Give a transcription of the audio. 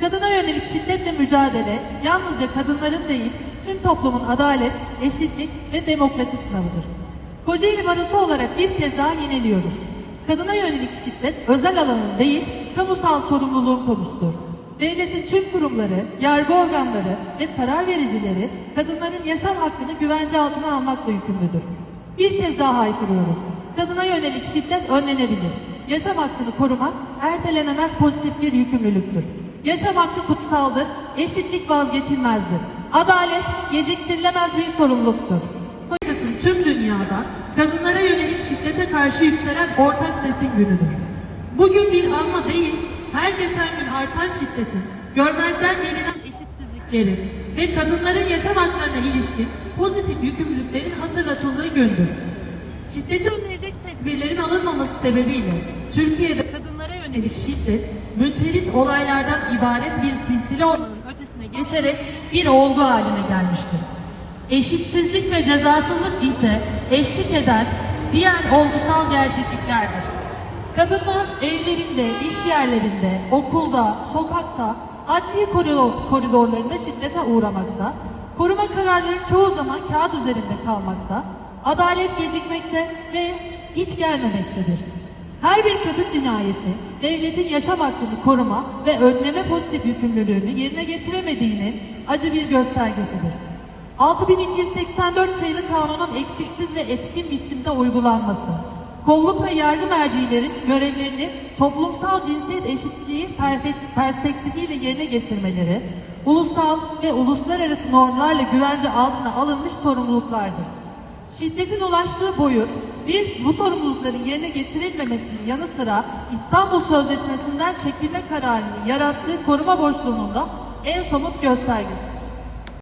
Kadına yönelik şiddetle mücadele yalnızca kadınların değil, tüm toplumun adalet, eşitlik ve demokrasi sınavıdır. Kocaeli Barosu olarak bir kez daha yeniliyoruz. Kadına yönelik şiddet özel alanın değil, kamusal sorumluluğun konusudur. Devletin tüm kurumları, yargı organları ve karar vericileri kadınların yaşam hakkını güvence altına almakla yükümlüdür. Bir kez daha haykırıyoruz. Kadına yönelik şiddet önlenebilir. Yaşam hakkını korumak ertelenemez pozitif bir yükümlülüktür. Yaşam hakkı kutsaldır, eşitlik vazgeçilmezdir. Adalet geciktirilemez bir sorumluluktur. Kocasın tüm dünyada kadınlara yönelik şiddete karşı yükselen ortak sesin günüdür. Bugün bir anma değil, her geçen gün artan şiddetin, görmezden gelinen eşitsizliklerin ve kadınların yaşam haklarına ilişkin pozitif yükümlülüklerin hatırlatıldığı gündür. Şiddeti önleyecek tedbirlerin alınmaması sebebiyle Türkiye'de yönelik şiddet, münferit olaylardan ibaret bir silsile olmanın ötesine geçerek bir olgu haline gelmiştir. Eşitsizlik ve cezasızlık ise eşlik eden diğer olgusal gerçekliklerdir. Kadınlar evlerinde, iş yerlerinde, okulda, sokakta, adli koridor, koridorlarında şiddete uğramakta, koruma kararları çoğu zaman kağıt üzerinde kalmakta, adalet gecikmekte ve hiç gelmemektedir. Her bir kadın cinayeti, devletin yaşam hakkını koruma ve önleme pozitif yükümlülüğünü yerine getiremediğinin acı bir göstergesidir. 6284 sayılı kanunun eksiksiz ve etkin biçimde uygulanması, kolluk ve yargı mercilerin görevlerini toplumsal cinsiyet eşitliği perspektifiyle yerine getirmeleri, ulusal ve uluslararası normlarla güvence altına alınmış sorumluluklardır. Şiddetin ulaştığı boyut, bir, bu sorumlulukların yerine getirilmemesinin yanı sıra İstanbul Sözleşmesi'nden çekilme kararının yarattığı koruma boşluğunun da en somut göstergesidir.